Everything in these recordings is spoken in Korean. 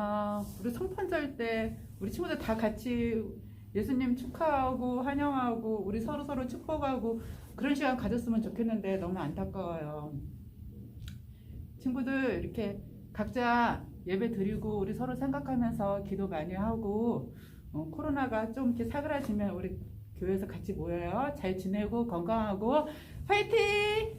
아, 우리 성탄절 때 우리 친구들 다 같이 예수님 축하하고 환영하고 우리 서로 서로 축복하고 그런 시간 가졌으면 좋겠는데 너무 안타까워요. 친구들 이렇게 각자 예배 드리고 우리 서로 생각하면서 기도 많이 하고 어, 코로나가 좀 이렇게 사그라지면 우리 교회에서 같이 모여요. 잘 지내고 건강하고 화이팅!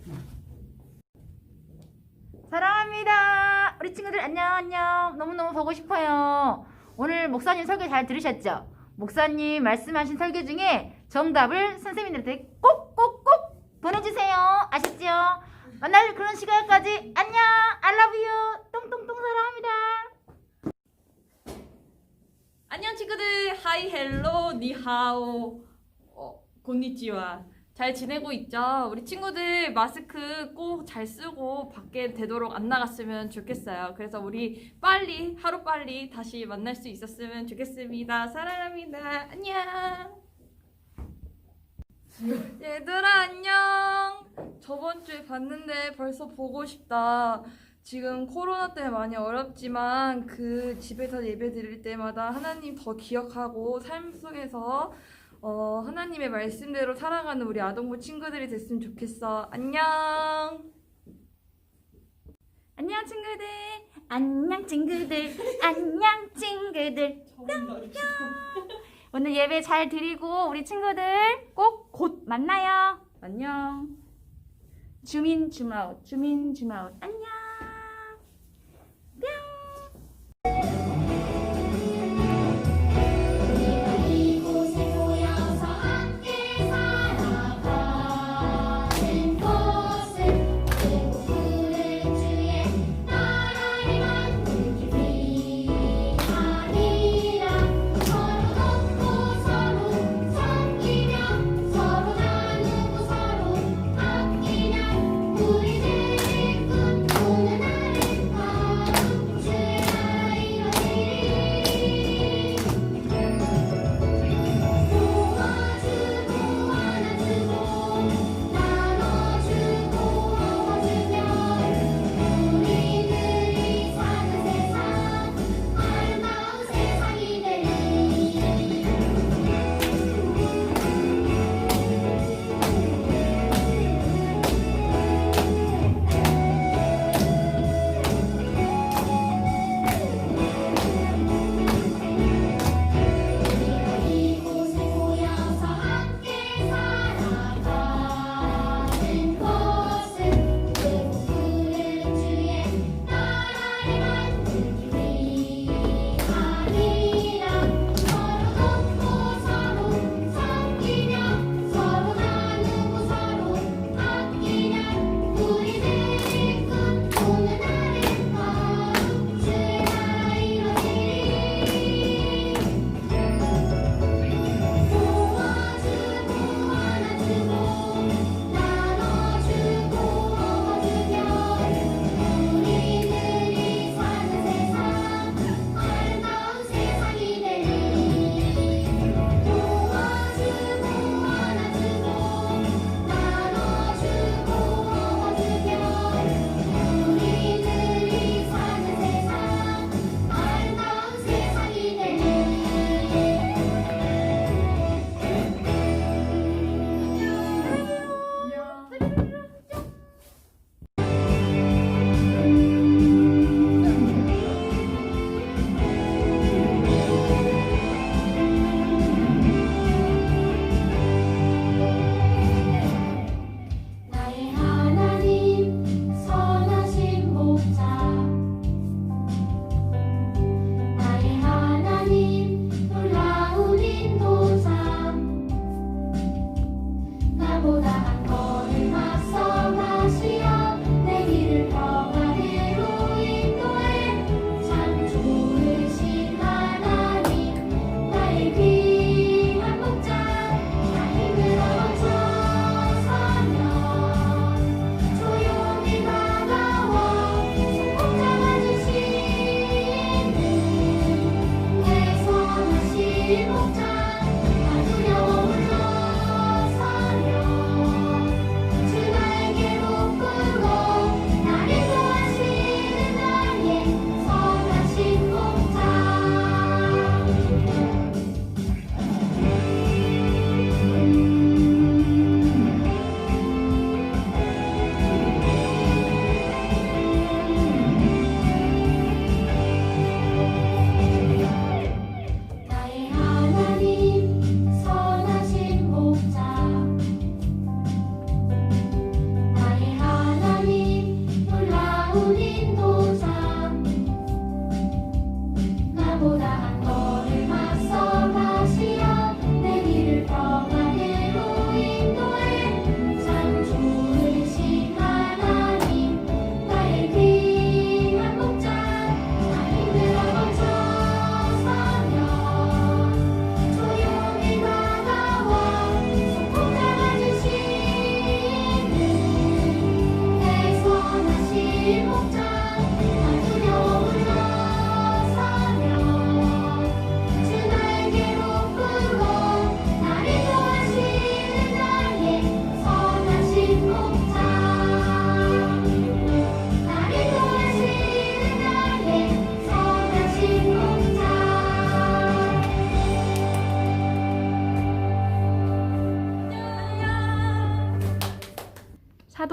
사랑합니다. 우리 친구들 안녕 안녕. 너무너무 보고 싶어요. 오늘 목사님 설교 잘 들으셨죠? 목사님 말씀하신 설교 중에 정답을 선생님들한테 꼭꼭꼭 보내주세요. 아셨죠? 만날 그런 시간까지 안녕. I love you. 똥똥똥 사랑합니다. 안녕 친구들 하이 헬로 니하오 어, 곤니찌와 잘 지내고 있죠? 우리 친구들 마스크 꼭 잘 쓰고 밖에 되도록 안 나갔으면 좋겠어요. 그래서 우리 빨리 하루 빨리 다시 만날 수 있었으면 좋겠습니다. 사랑합니다. 안녕. 얘들아 안녕. 저번 주에 봤는데 벌써 보고 싶다. 지금 코로나 때문에 많이 어렵지만 그 집에서 예배 드릴 때마다 하나님 더 기억하고 삶 속에서 어, 하나님의 말씀대로 살아가는 우리 아동부 친구들이 됐으면 좋겠어. 안녕. 안녕 친구들. 안녕 친구들. 안녕 친구들. 오늘 예배 잘 드리고 우리 친구들 꼭 곧 만나요. 안녕. 주민 줌아웃. 주민 줌아웃. 안녕. 이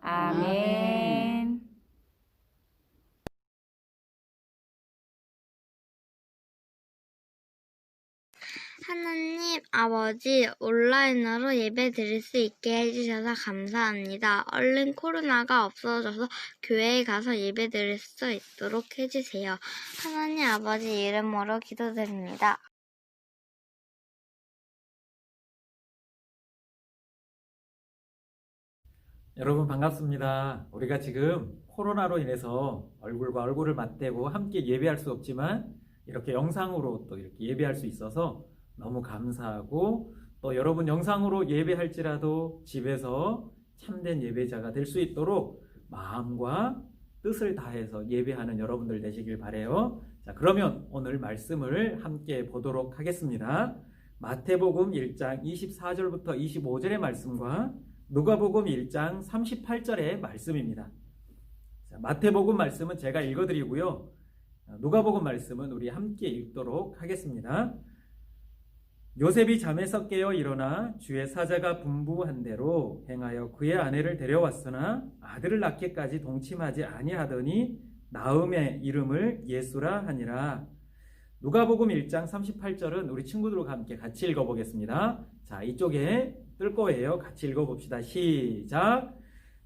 아멘. 하나님 아버지 온라인으로 예배 드릴 수 있게 해주셔서 감사합니다. 얼른 코로나가 없어져서 교회에 가서 예배 드릴 수 있도록 해주세요. 하나님 아버지 이름으로 기도드립니다. 여러분 반갑습니다. 우리가 지금 코로나로 인해서 얼굴과 얼굴을 맞대고 함께 예배할 수 없지만 이렇게 영상으로 또 이렇게 예배할 수 있어서 너무 감사하고 또 여러분 영상으로 예배할지라도 집에서 참된 예배자가 될 수 있도록 마음과 뜻을 다해서 예배하는 여러분들 되시길 바래요. 자, 그러면 오늘 말씀을 함께 보도록 하겠습니다. 마태복음 1장 24절부터 25절의 말씀과 누가복음 1장 38절의 말씀입니다. 자, 마태복음 말씀은 제가 읽어드리고요. 누가복음 말씀은 우리 함께 읽도록 하겠습니다. 요셉이 잠에서 깨어 일어나 주의 사자가 분부한 대로 행하여 그의 아내를 데려왔으나 아들을 낳기까지 동침하지 아니하더니 나음의 이름을 예수라 하니라. 누가복음 1장 38절은 우리 친구들과 함께 같이 읽어보겠습니다. 자, 이쪽에 뜰 거예요. 같이 읽어봅시다. 시작.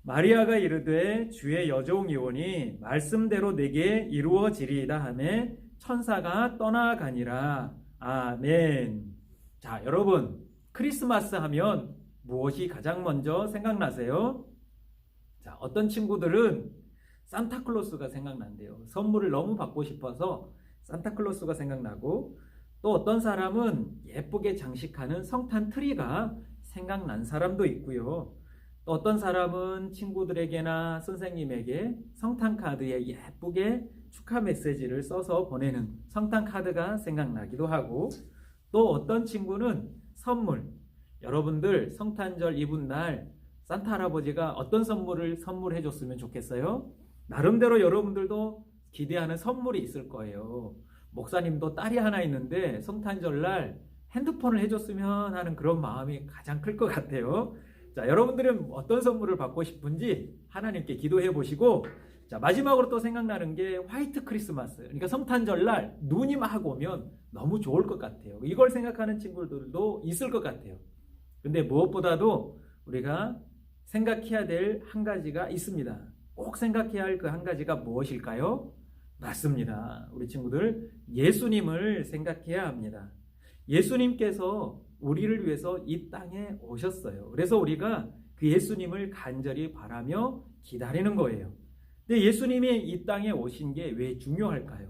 마리아가 이르되 주의 여종이 오니 말씀대로 내게 이루어지리이다 하매 천사가 떠나가니라. 아멘. 자, 여러분, 크리스마스 하면 무엇이 가장 먼저 생각나세요? 자, 어떤 친구들은 산타클로스가 생각난대요. 선물을 너무 받고 싶어서 산타클로스가 생각나고 또 어떤 사람은 예쁘게 장식하는 성탄 트리가 생각난 사람도 있고요. 또 어떤 사람은 친구들에게나 선생님에게 성탄 카드에 예쁘게 축하 메시지를 써서 보내는 성탄 카드가 생각나기도 하고 또 어떤 친구는 선물 여러분들 성탄절 이분 날 산타 할아버지가 어떤 선물을 선물해 줬으면 좋겠어요? 나름대로 여러분들도 기대하는 선물이 있을 거예요. 목사님도 딸이 하나 있는데 성탄절 날 핸드폰을 해줬으면 하는 그런 마음이 가장 클 것 같아요. 자, 여러분들은 어떤 선물을 받고 싶은지 하나님께 기도해 보시고, 자, 마지막으로 또 생각나는 게 화이트 크리스마스. 그러니까 성탄절 날 눈이 막 오면 너무 좋을 것 같아요. 이걸 생각하는 친구들도 있을 것 같아요. 근데 무엇보다도 우리가 생각해야 될 한 가지가 있습니다. 꼭 생각해야 할 그 한 가지가 무엇일까요? 맞습니다. 우리 친구들, 예수님을 생각해야 합니다. 예수님께서 우리를 위해서 이 땅에 오셨어요. 그래서 우리가 그 예수님을 간절히 바라며 기다리는 거예요. 근데 예수님이 이 땅에 오신 게 왜 중요할까요?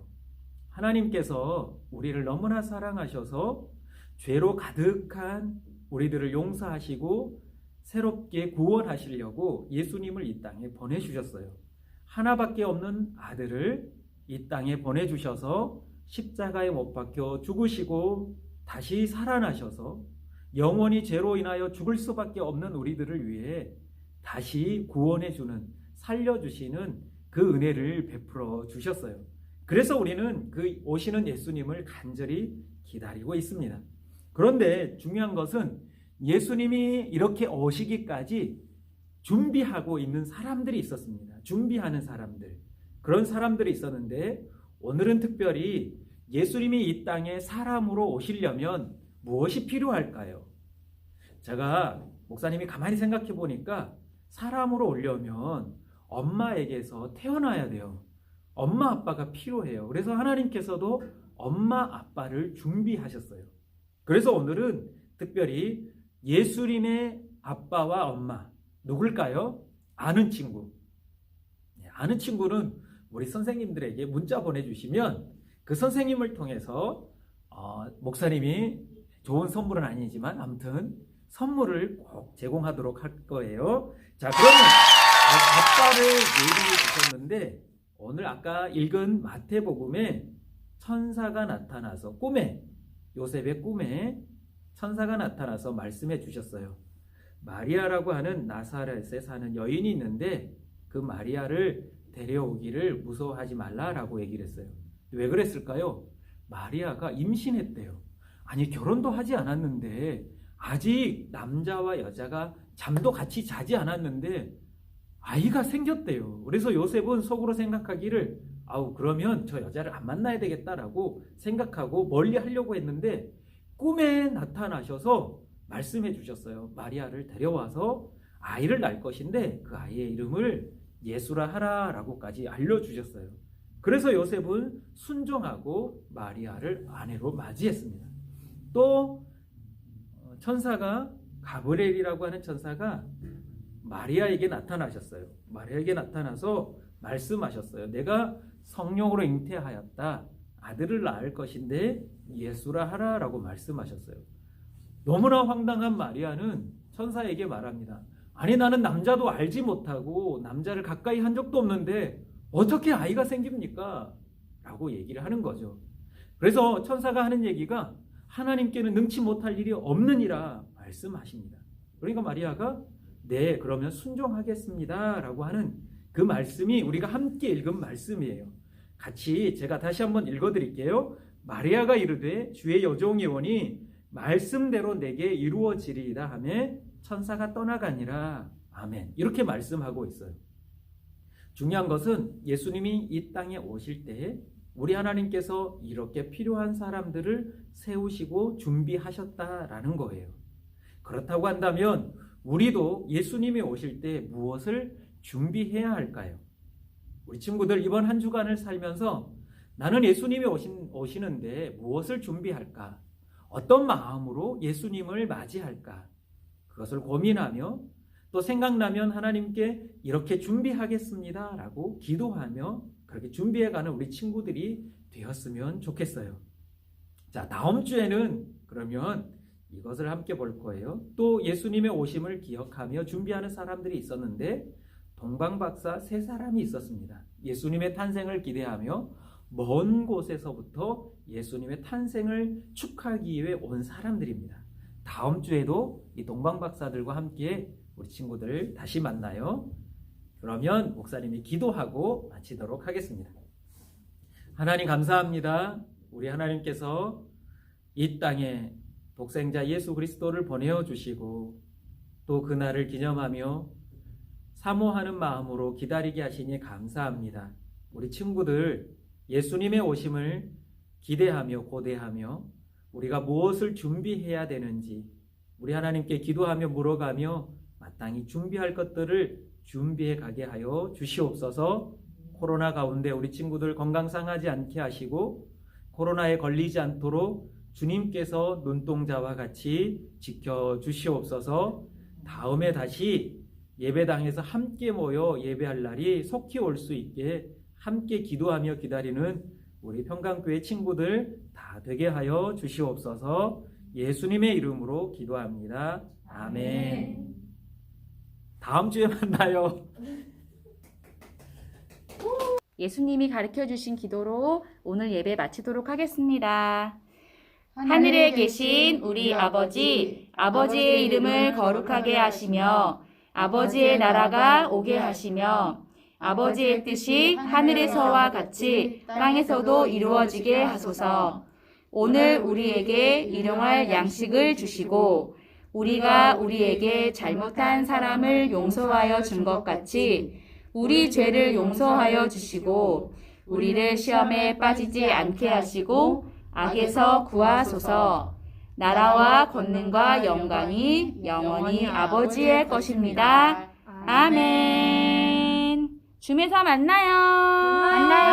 하나님께서 우리를 너무나 사랑하셔서 죄로 가득한 우리들을 용서하시고 새롭게 구원하시려고 예수님을 이 땅에 보내주셨어요. 하나밖에 없는 아들을 이 땅에 보내주셔서 십자가에 못 박혀 죽으시고 다시 살아나셔서 영원히 죄로 인하여 죽을 수밖에 없는 우리들을 위해 다시 구원해 주는, 살려 주시는 그 은혜를 베풀어 주셨어요. 그래서 우리는 그 오시는 예수님을 간절히 기다리고 있습니다. 그런데 중요한 것은 예수님이 이렇게 오시기까지 준비하고 있는 사람들이 있었습니다. 준비하는 사람들. 그런 사람들이 있었는데 오늘은 특별히 예수님이 이 땅에 사람으로 오시려면 무엇이 필요할까요? 제가 목사님이 가만히 생각해 보니까 사람으로 오려면 엄마에게서 태어나야 돼요. 엄마 아빠가 필요해요. 그래서 하나님께서도 엄마 아빠를 준비하셨어요. 그래서 오늘은 특별히 예수님의 아빠와 엄마 누굴까요? 아는 친구. 네, 아는 친구는 우리 선생님들에게 문자 보내주시면 그 선생님을 통해서 어, 목사님이 좋은 선물은 아니지만 아무튼 선물을 꼭 제공하도록 할 거예요. 자, 그러면 아빠를 얘기해 주셨는데 오늘 아까 읽은 마태복음에 천사가 나타나서 꿈에 요셉의 꿈에 천사가 나타나서 말씀해 주셨어요. 마리아라고 하는 나사렛에 사는 여인이 있는데 그 마리아를 데려오기를 무서워하지 말라라고 얘기를 했어요. 왜 그랬을까요? 마리아가 임신했대요. 아니 결혼도 하지 않았는데 아직 남자와 여자가 잠도 같이 자지 않았는데 아이가 생겼대요. 그래서 요셉은 속으로 생각하기를 아우 그러면 저 여자를 안 만나야 되겠다라고 생각하고 멀리 하려고 했는데 꿈에 나타나셔서 말씀해 주셨어요. 마리아를 데려와서 아이를 낳을 것인데 그 아이의 이름을 예수라 하라라고까지 알려주셨어요. 그래서 요셉은 순종하고 마리아를 아내로 맞이했습니다. 또 어, 천사가 가브리엘이라고 하는 천사가 마리아에게 나타나셨어요. 마리아에게 나타나서 말씀하셨어요. 내가 성령으로 잉태하였다. 아들을 낳을 것인데 예수라 하라라고 말씀하셨어요. 너무나 황당한 마리아는 천사에게 말합니다. 아니 나는 남자도 알지 못하고 남자를 가까이 한 적도 없는데 어떻게 아이가 생깁니까? 라고 얘기를 하는 거죠. 그래서 천사가 하는 얘기가 하나님께는 능치 못할 일이 없느니라 말씀하십니다. 그러니까 마리아가 네, 그러면 순종하겠습니다. 라고 하는 그 말씀이 우리가 함께 읽은 말씀이에요. 같이 제가 다시 한번 읽어 드릴게요. 마리아가 이르되 주의 여종이 오니 말씀대로 내게 이루어지리이다 하며 천사가 떠나가니라. 아멘. 이렇게 말씀하고 있어요. 중요한 것은 예수님이 이 땅에 오실 때 우리 하나님께서 이렇게 필요한 사람들을 세우시고 준비하셨다라는 거예요. 그렇다고 한다면 우리도 예수님이 오실 때 무엇을 준비해야 할까요? 우리 친구들 이번 한 주간을 살면서 나는 예수님이 오신, 오시는데 무엇을 준비할까? 어떤 마음으로 예수님을 맞이할까? 그것을 고민하며 또 생각나면 하나님께 이렇게 준비하겠습니다. 라고 기도하며 그렇게 준비해가는 우리 친구들이 되었으면 좋겠어요. 자, 다음 주에는 그러면 이것을 함께 볼 거예요. 또 예수님의 오심을 기억하며 준비하는 사람들이 있었는데 동방박사 세 사람이 있었습니다. 예수님의 탄생을 기대하며 먼 곳에서부터 예수님의 탄생을 축하하기 위해 온 사람들입니다. 다음 주에도 이 동방박사들과 함께 우리 친구들 다시 만나요. 그러면 목사님이 기도하고 마치도록 하겠습니다. 하나님 감사합니다. 우리 하나님께서 이 땅에 독생자 예수 그리스도를 보내어 주시고 또 그날을 기념하며 사모하는 마음으로 기다리게 하시니 감사합니다. 우리 친구들 예수님의 오심을 기대하며 고대하며 우리가 무엇을 준비해야 되는지 우리 하나님께 기도하며 물어가며 마땅히 준비할 것들을 준비해 가게 하여 주시옵소서 코로나 가운데 우리 친구들 건강 상하지 않게 하시고 코로나에 걸리지 않도록 주님께서 눈동자와 같이 지켜 주시옵소서 다음에 다시 예배당에서 함께 모여 예배할 날이 속히 올 수 있게 함께 기도하며 기다리는 우리 평강교회 친구들 다 되게 하여 주시옵소서 예수님의 이름으로 기도합니다. 아멘. 다음 주에 만나요. 예수님이 가르쳐 주신 기도로 오늘 예배 마치도록 하겠습니다. 하늘에 계신 우리 아버지, 아버지의 이름을 거룩하게 하시며 아버지의 나라가 오게 하시며 아버지의 뜻이 하늘에서와 같이 땅에서도 이루어지게 하소서. 오늘 우리에게 일용할 양식을 주시고 우리가 우리에게 잘못한 사람을 용서하여 준 것 같이 우리 죄를 용서하여 주시고 우리를 시험에 빠지지 않게 하시고 악에서 구하소서. 나라와 권능과 영광이 영원히 아버지의 것입니다. 아멘. 줌에서 만나요. 만나요.